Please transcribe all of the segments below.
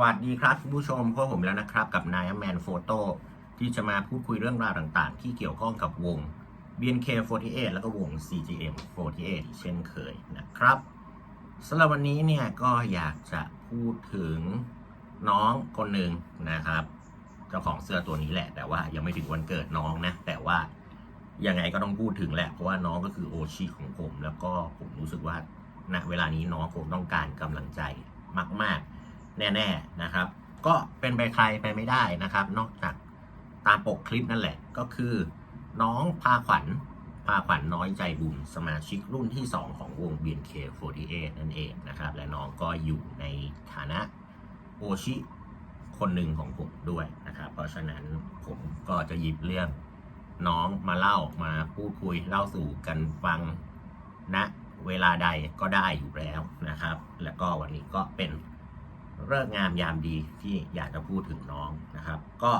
วัสดีครับคุณผู้ชมพบผมแล้วนะครับ กับนายแมนโฟโต้ที่จะมาพูดคุยเรื่องราวต่างๆ ที่เกี่ยวข้องกับวง BNK48 แล้วก็วง CGM48 เช่นเคยนะครับสำหรับวันนี้เนี่ยก็อยากจะพูดถึงน้องคนหนึ่งนะครับ เจ้าของเสื้อตัวนี้แหละ แต่ว่ายังไม่ถึงวันเกิดน้องนะ แต่ว่ายังไงก็ต้องพูดถึงแหละ เพราะว่าน้องก็คือโอชิของผม แล้วก็ผมรู้สึกว่าณเวลานี้น้องคงต้องการกำลังใจมาก ๆ แน่ๆนะครับ ก็เป็นไปใครไปไม่ได้นะครับ นอกจากตามปกคลิปนั่นแหละก็คือ น้องพาขวัญพาขวัญน้อยใจบุญสมาชิกรุ่นที่ 2 ของวง BNK48 นั่นเองนะครับ และน้องก็อยู่ในฐานะโอชิคนหนึ่งของผมด้วยนะครับ เพราะฉะนั้นผมก็จะหยิบเรื่องน้องมาเล่ามาพูดคุยเล่าสู่กันฟังณนะเวลาใดก็ได้อยู่แล้วนะครับ แล้วก็วันนี้ก็เป็น เลิกษ์งามยามดีที่อยากจะพูดถึงน้องนะครับ ก็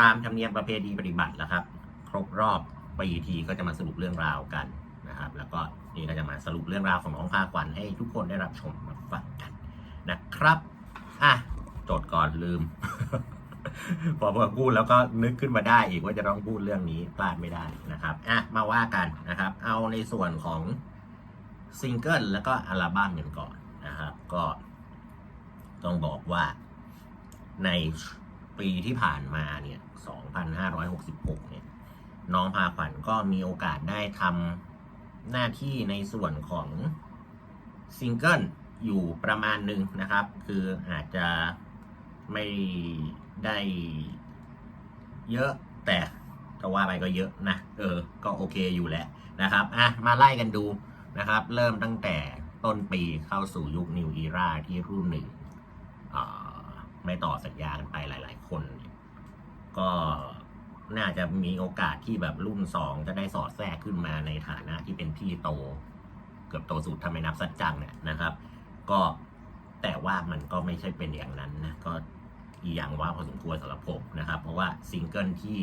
ตามธรรมเนียมประเพณีปฏิบัติแล้วครับ ครบรอบปีทีก็จะมาสรุปเรื่องราวกันนะครับ แล้วก็นี่ก็จะมาสรุปเรื่องราวของน้องพาขวัญให้ทุกคนได้รับชมรับฟังกันนะครับอะจดก่อนลืม พอพอพูดแล้วก็นึกขึ้นมาได้อีกว่าจะต้องพูดเรื่องนี้พลาดไม่ได้นะครับอะมาว่ากันนะครับ เอาในส่วนของซิงเกิลแล้วก็อัลบั้มกันก่อนนะครับ ก็ ต้องบอกว่าในปีที่ผ่านมาเนี่ย 2566 เนี่ย น้องพาขวัญก็มีโอกาสได้ทำหน้าที่ในส่วนของซิงเกิลอยู่ประมาณหนึ่งนะครับ คืออาจจะไม่ได้เยอะแต่ก็ว่าไปก็เยอะนะ เออ ก็โอเคอยู่แหละนะครับ อะ มาไล่กันดูนะครับ เริ่มตั้งแต่ต้นปีเข้าสู่ยุคนิวอีราที่รุ่นหนึ่ง ไม่ต่อสัญญากันไปหลาย ๆ คน ก็น่าจะมีโอกาสที่แบบรุ่นสองจะได้สอดแทรกขึ้นมาในฐานะที่เป็นพี่โต เกือบโตสุดทำไมนับสัจจังเนี่ยนะครับ ก็แต่ว่ามันก็ไม่ใช่เป็นอย่างนั้นนะก็อีอย่างว่าพอสมควรสำหรับผมนะครับ เพราะว่าซิงเกิลที่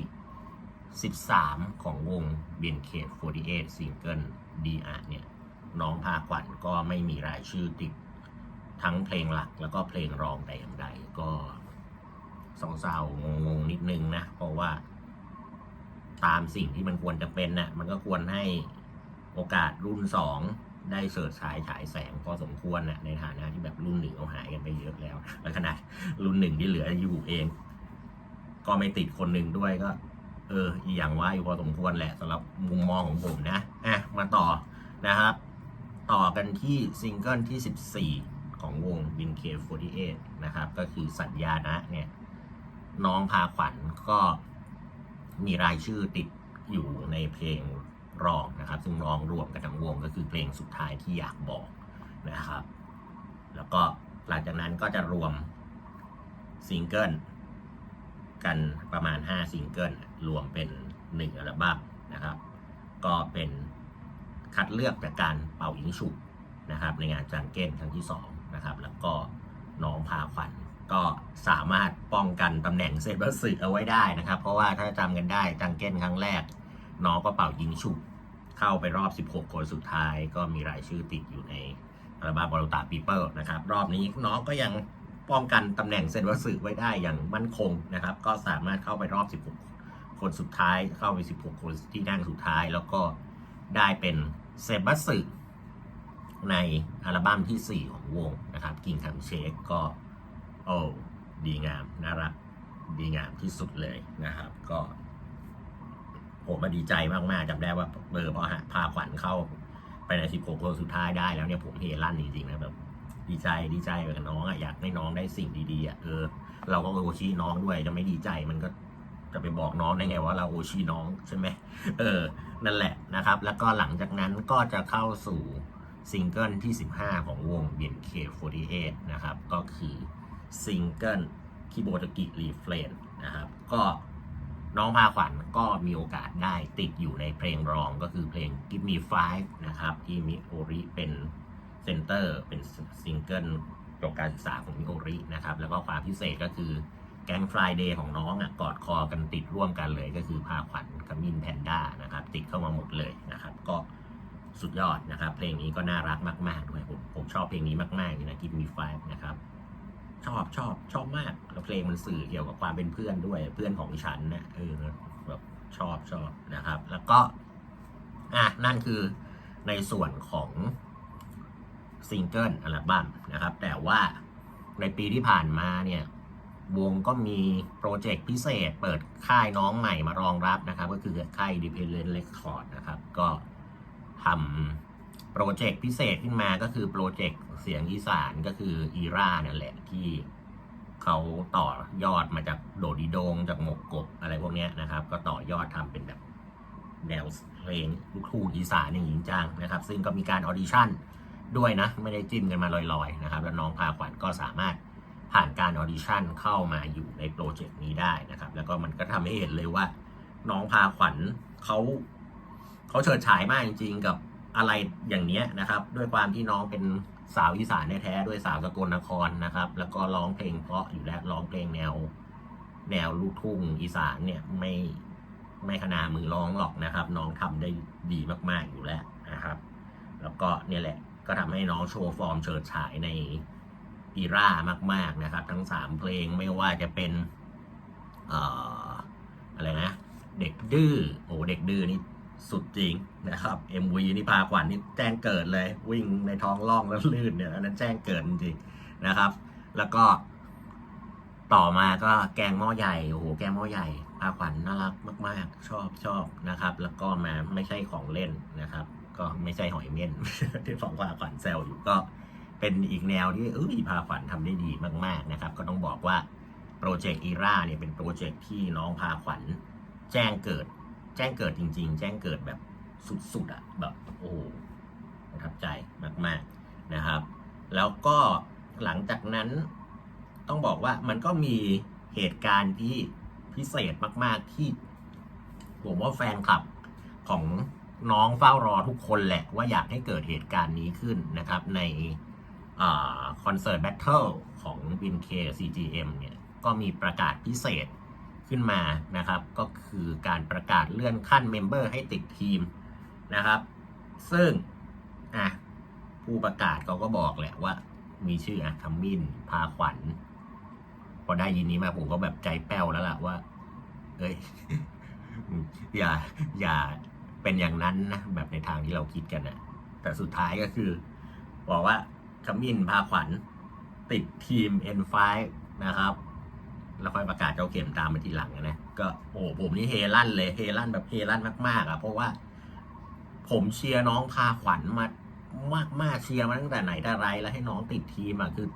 13 ของวง BNK48 ซิงเกิล DR เนี่ย น้องพาขวัญก็ไม่มีรายชื่อติด ทั้งเพลงหลักแล้วก็เพลงรองแต่อย่างใดก็เศร้าๆงงๆนิดนึงนะ เพราะว่า ตามสิ่งที่มันควรจะเป็นนะ่ะมันก็ควรให้โอกาสรุ่นสองได้เสิร์ชฉายฉายแสงพอสมควรนะในฐานะที่แบบรุ่นหนึ่งเอาหายกันไปเยอะแล้ว แล้วขนาดรุ่นหนึ่งที่เหลืออยู่เอง ก็ไม่ติดคนหนึ่งด้วยก็ เอออีอย่างว่าอยู่พอสมควรแหละสำหรับมุมมองของผมนะอะมาต่อนะครับ ต่อกันที่ซิงเกิลที่ 14 ของวง BNK48 นะครับ ก็คือสัญญานะเนี่ยน้องพาขวัญก็มีรายชื่อติดอยู่ในเพลงร้องนะครับ ซึ่งร้องรวมกันทั้งวงก็คือเพลงสุดท้ายที่อยากบอกนะครับ แล้วก็หลังจากนั้นก็จะรวมซิงเกิลกันประมาณ 5 ซิงเกิลรวมเป็น 1 อัลบั้มนะครับ ก็เป็นคัดเลือกจากการเป่ายิงฉุบนะครับ ในงานจังเก้นครั้งที่ 2 นะครับ แล้วก็น้องพาขวัญก็สามารถป้องกันตำแหน่งเซบอร์สึเอาไว้ได้นะครับ เพราะว่าถ้าจำกันได้จังเก้นครั้งแรก น้องก็เป่ายิงฉุบเข้าไปรอบ 16 คนสุดท้าย ก็มีรายชื่อติดอยู่ในอัลบั้มบอลตาปีเปิลนะครับ รอบนี้น้องก็ยังป้องกันตำแหน่งเซนวัสึไว้ได้อย่างมั่นคงนะครับ ก็สามารถเข้าไปรอบ 16 คนสุดท้ายเข้าไป 16 คนที่นั่งสุดท้าย แล้วก็ได้เป็นเซบัสึ ในอัลบั้มทีสี่ 4 ของวงนะครับกิงคัมเชคก็โอ้ดีงามน่ารักดีงามที่สุดเลยนะครับ ก็ผมมาดีใจมากๆจำได้ว่าเบอร์พอพาขวัญเข้าไปใน 16 คนสุดท้ายได้แล้วเนี่ยผมเฮลั่นจริงๆนะแบบดีใจดีใจกับน้องอะอยากให้น้องได้สิ่งดีๆอะเออเราก็โอชีน้องด้วยจะไม่ดีใจมันก็จะไปบอกน้องได้ไงว่าเราโอชีน้องใช่ไหมเออ นั่นแหละนะครับ แล้วก็หลังจากนั้นก็จะเข้าสู่ ซิงเกิลที่ 15 ของวง BNK48 นะครับ ก็คือซิงเกิลคิโบตกิรีเฟรนนะครับ ก็น้องพาขวัญก็มีโอกาสได้ติดอยู่ในเพลงรองก็คือเพลง Give Me Five นะครับ ที่มิโอริเป็นเซนเตอร์เป็นซิงเกิลจบการศึกษาของมิโอรินะครับ แล้วก็ความพิเศษก็คือแก๊งฟลายเดย์ของน้องอะกอดคอกันติดร่วมกันเลย ก็คือพาขวัญกับมินแพนด้านะครับ ติดเข้ามาหมดเลยนะครับ ก็ สุดยอดนะครับ เพลงนี้ก็น่ารักมาก ๆ ด้วยผมผมชอบเพลงนี้มากๆเลยนะ Give Me Five นะครับ ชอบชอบชอบมากแล้วเพลงมันสื่อเกี่ยวกับความเป็นเพื่อนด้วยเพื่อนของฉันนะเออแบบชอบชอบนะครับ แล้วก็อะนั่นคือในส่วนของซิงเกิลอัลบั้มนะครับ แต่ว่าในปีที่ผ่านมาเนี่ยวงก็มีโปรเจกต์พิเศษเปิดค่ายน้องใหม่มารองรับนะครับ ก็คือค่าย Independent Record นะครับ ก็ ทำโปรเจกต์พิเศษขึ้นมาก็คือโปรเจกต์เสียงอีสานก็คืออีรานั่นแหละที่เขาต่อยอดมาจากโดดีโดงจากหมกกบอะไรพวกนี้นะครับ ก็ต่อยอดทำเป็นแบบแนวเพลงลูกทุ่งอีสานอย่างจริงจังนะครับ ซึ่งก็มีการออดิชั่นด้วยนะ ไม่ได้จิ้มกันมาลอยๆนะครับ แล้วน้องพาขวัญก็สามารถผ่านการออดิชั่นเข้ามาอยู่ในโปรเจกต์นี้ได้นะครับ แล้วก็มันก็ทำให้เห็นเลยว่า น้องพาขวัญเขา เขาเฉิดฉายมากจริง ๆ กับอะไรอย่างเนี้ยนะครับ ด้วยความที่น้องเป็นสาวอีสานแท้ๆด้วยสาวสกลนครนะครับ แล้วก็ร้องเพลงเพราะอยู่แล้วร้องเพลงแนว แนวลูกทุ่งอีสานเนี่ยไม่ไม่ขนาดมือร้องหรอกนะครับ น้องทำได้ดีมากๆอยู่แล้วนะครับ แล้วก็เนี่ยแหละก็ทำให้น้องโชว์ฟอร์มเฉิดฉายในอีรามาก ๆนะครับ ทั้งสามเพลงไม่ว่าจะเป็นเอ่ออะไรนะ เด็กดื้อโอ้เด็กดื้อนี่ สุดจริงนะครับ MV นี่พาขวัญนี่แจ้งเกิดเลย วิ่งในท้องร่องแล้วลื่นเนี่ยอันนั้นแจ้งเกิดจริงนะครับ แล้วก็ต่อมาก็แกงหม้อใหญ่โอ้โหแกงหม้อใหญ่พาขวัญน่ารักมาก ๆ ชอบชอบนะครับ แล้วก็มาไม่ใช่ของเล่นนะครับ ก็ไม่ใช่หอยเม่นที่ของพาขวัญแซวอยู่ก็เป็นอีกแนวที่เออพาขวัญทำได้ดีมากๆนะครับ ก็ต้องบอกว่าโปรเจกต์อีราเนี่ยเป็นโปรเจกต์ที่น้องพาขวัญแจ้งเกิด แจ้งเกิดจริง ๆ แจ้งเกิดแบบสุดๆอะแบบโอ้โหประทับใจมากๆนะครับ แล้วก็หลังจากนั้นต้องบอกว่ามันก็มีเหตุการณ์ที่พิเศษมาก ๆที่ผมว่าแฟนคลับของน้องเฝ้ารอทุกคนแหละว่าอยากให้เกิดเหตุการณ์นี้ขึ้นนะครับ ในคอนเสิร์ตแบทเทิลของ b ินเค CGM เนี่ยก็มีประกาศพิเศษ ขึ้นมานะครับ ก็คือการประกาศเลื่อนขั้นเมมเบอร์ให้ติดทีมนะครับ ซึ่งอะผู้ประกาศเขาก็บอกแหละว่า มีชื่ออะคัมมินพาขวัญ พอได้ยินนี้มาผมก็แบบใจแป้วแล้วล่ะว่า เอ้ย อย่าอย่าเป็นอย่างนั้นนะแบบในทางที่เราคิดกันนะแต่สุดท้ายก็คือ บอกว่าขมินพาขวัญติดทีม N5 นะครับ แล้วค่อยประกาศเจ้าเข็มตามมาทีหลังนะก็โอ้ผมนี่เฮลั่นเลยเฮลั่นแบบเฮลั่นมากๆอะเพราะว่า ผมเชียร์น้องพาขวัญมามากมากๆเชียร์มาตั้งแต่ไหนแต่ไรแล้วให้น้องติดทีมอะคือ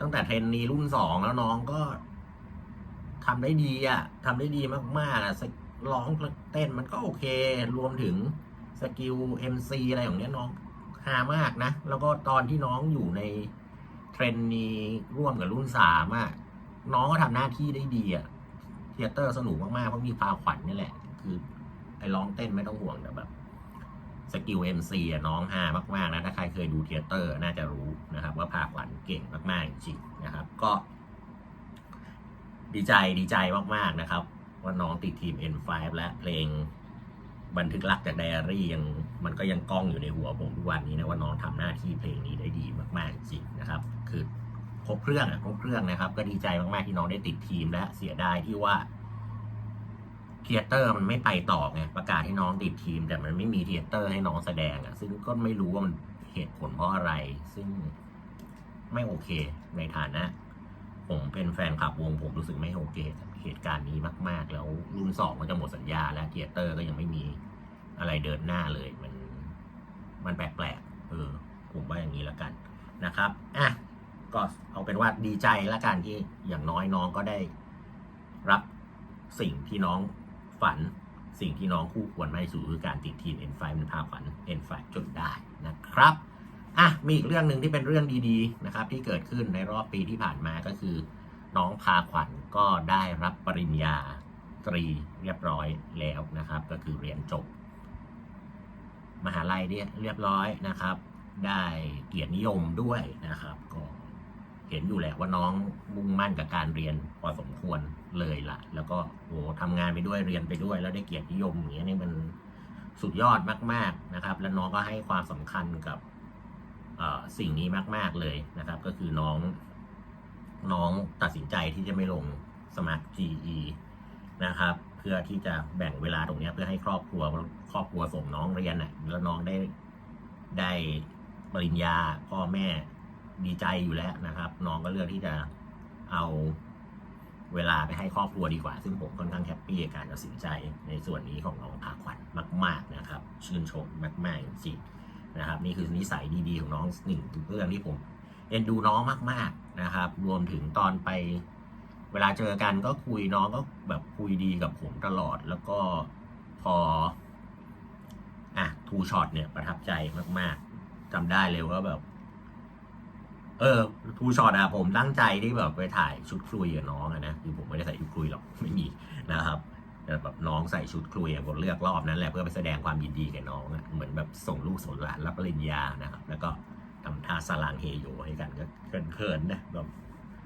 ตั้งแต่เทรนนีรุ่นสองแล้วน้องก็ทำได้ดีอะทำได้ดีมากๆอะสร้องเต้นมันก็โอเค รวมถึงสกิล MC อะไรของเนี้ยน้องฮามากนะ แล้วก็ตอนที่น้องอยู่ในเทรนนีร่วมกับรุ่นสามอะ น้องก็ทำหน้าที่ได้ดีอะเทเตอร์สนุกมากๆเพราะมีพาขวัญนี่แหละ คือไอ้ร้องเต้นไม่ต้องห่วงแต่แบบสกิล MC อะน้องฮามากๆนะถ้าใครเคยดูเทเตอร์น่าจะรู้นะครับ ว่าพาขวัญเก่งมากๆจริงๆนะครับ ก็ ดีใจดีใจมากๆนะครับ ว่าน้องติดทีม N5 และเพลงบันทึกรักจากไดอารี่ยังมันก็ยังกล้องอยู่ในหัวผมทุกวันนี้นะว่าน้องทำหน้าที่เพลงนี้ได้ดีมากๆจริงๆนะครับ คือ ครบเครื่องครบเครื่องนะครับ ก็ดีใจมากๆที่น้องได้ติดทีมและเสียดายที่ว่าเทยเตอร์มันไม่ไปต่อไงประกาศให้น้องติดทีม แต่มันไม่มีเทยเตอร์ให้น้องแสดงอะซึ่งก็ไม่รู้ว่ามันเหตุผลเพราะอะไร ซึ่งไม่โอเคในฐานะ ผมเป็นแฟนคลับวงผมรู้สึกไม่โอเคกับเหตุการณ์นี้มาก ๆ แล้วรุ่นสองก็จะหมดสัญญา แล้วเทยเตอร์ก็ยังไม่มีอะไรเดินหน้าเลย มัน มันแปลกๆเออ ผมว่าอย่างนี้แล้วกันนะครับอะ ก็เอาเป็นว่าดีใจละกันที่อย่างน้อยน้องก็ได้รับสิ่งที่น้องฝัน สิ่งที่น้องคู่ควรไม่สู่คือการติดทีม N5 เป็นพาขวัญ N5 จนได้นะครับอะมีอีกเรื่องหนึ่งที่เป็นเรื่องดีๆนะครับ ที่เกิดขึ้นในรอบปีที่ผ่านมาก็คือ น้องพาขวัญก็ได้รับปริญญาตรีเรียบร้อยแล้วนะครับ ก็คือเรียนจบ มหาลัยเนี่ยเรียบร้อยนะครับ ได้เกียรตินิยมด้วยนะครับก็ เห็นอยู่แหละว่าน้องมุ่งมั่นกับการเรียนพอสมควรเลยล่ะ แล้วก็โอ้ทำงานไปด้วยเรียนไปด้วย แล้วได้เกียรตินิยมอย่างเงี้ยนี่มันสุดยอดมาก ๆนะครับ แล้วน้องก็ให้ความสำคัญกับสิ่งนี้มาก ๆเลยนะครับ ก็คือน้องน้องตัดสินใจที่จะไม่ลงสมัคร GE นะครับ เพื่อที่จะแบ่งเวลาตรงนี้เพื่อให้ครอบครัวครอบครัวส่งน้องเรียนน่ะแล้วน้องได้ได้ปริญญาพ่อแม่ ดีใจอยู่แล้วนะครับ น้องก็เลือกที่จะเอาเวลาไปให้ครอบครัวดีกว่า ซึ่งผมค่อนข้างแฮปปี้กับการตัดสินใจในส่วนนี้ของน้องพาขวัญมาก ๆนะครับ ชื่นชมมากๆจริงๆนะครับ นี่คือนิสัยดีๆของน้องหนึ่งเรื่องที่ผมเอ็นดูน้องมาก ๆนะครับ รวมถึงตอนไป เวลาเจอกันก็คุยน้องก็แบบคุยดีกับผมตลอด แล้วก็พออะทูช็อตเนี่ยประทับใจมากๆจำได้เลยว่าแบบ เออทูช็อตอะผมตั้งใจที่แบบไปถ่ายชุดคลุยกับน้องอะนะคือผมไม่ได้ใส่ชุดคลุยหรอกไม่มีนะครับแต่แบบน้องใส่ชุดคลุยผมเลือกรอบนั้นแหละเพื่อไปแสดงความยินดีกับน้องอะเหมือนแบบส่งลูกส่งหลานรับปริญญานะครับ แล้วก็ทำท่าสลางเฮโยให้กันก็เขินๆนะแบบ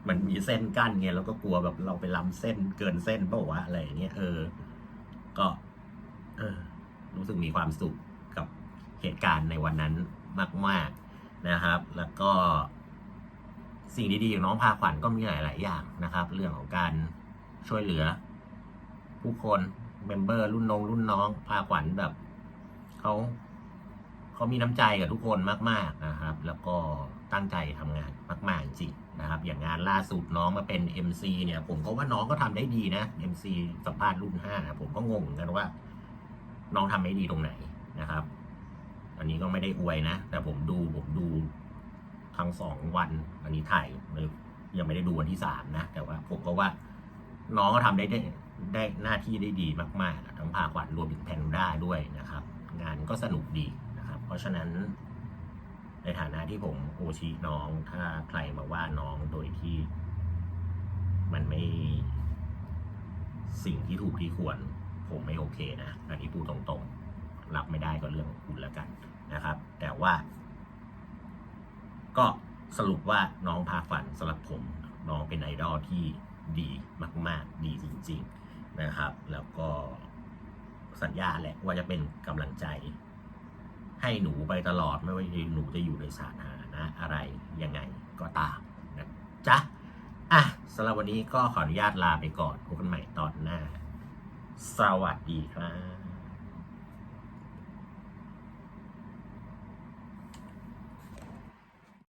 มันมีเส้นกั้นไงแล้วก็กลัวแบบเราไปล้ำเส้นเกินเส้นเปล่าวะอะไรอย่างเงี้ยเออ ก็ เออ รู้สึกมีความสุขกับเหตุการณ์ในวันนั้นมาก ๆนะครับ แล้วก็ สิ่งดีๆของน้องพาขวัญก็มีหลาย ๆ อย่างนะครับ เรื่องของการช่วยเหลือ ผู้คนเมมเบอร์รุ่นน้องรุ่นน้องพาขวัญแบบเขาเขามีน้ำใจกับทุกคนมาก ๆ นะครับ แล้วก็ตั้งใจทำงานมาก ๆ จริงๆนะครับ อย่างงานล่าสุดน้องมาเป็น MC เนี่ย ผมก็ว่าน้องก็ทำได้ดีนะ MC สัมภาษณ์รุ่นห้าผมก็งงเหมือนกันว่า น้องทำได้ดีตรงไหนนะครับ อันนี้ก็ไม่ได้อวยนะ แต่ผมดูผมดู ทั้งสองวันอันนี้ถ่ายยังไม่ได้ดูวันที่สามนะ แต่ว่าผมก็ว่าน้องก็ทำได้ได้ได้หน้าที่ได้ดีมากๆ ทั้งพาขวัญรวมถึงแพนด้าด้วยนะครับ งานก็สนุกดีนะครับ เพราะฉะนั้น ในฐานะที่ผมโอชีน้องถ้าใครมาว่าน้องโดยที่ มันไม่สิ่งที่ถูกที่ควร ผมไม่โอเคนะอันนี้พูดตรงๆ รับไม่ได้ก็เรื่องของคุณแล้วกันนะครับ แต่ว่า ก็สรุปว่าน้องพาฝันสำหรับผมน้องเป็นไอดอลที่ดีมาก ๆ ดีจริง ๆนะครับ แล้วก็สัญญาแหละว่าจะเป็นกำลังใจ ให้หนูไปตลอดไม่ว่าหนูจะอยู่ในสถานะอะไรยังไงก็ตามนะจ๊ะอะสำหรับวันนี้ก็ขออนุญาตลาไปก่อนพบกันใหม่ตอนหน้า สวัสดีครับ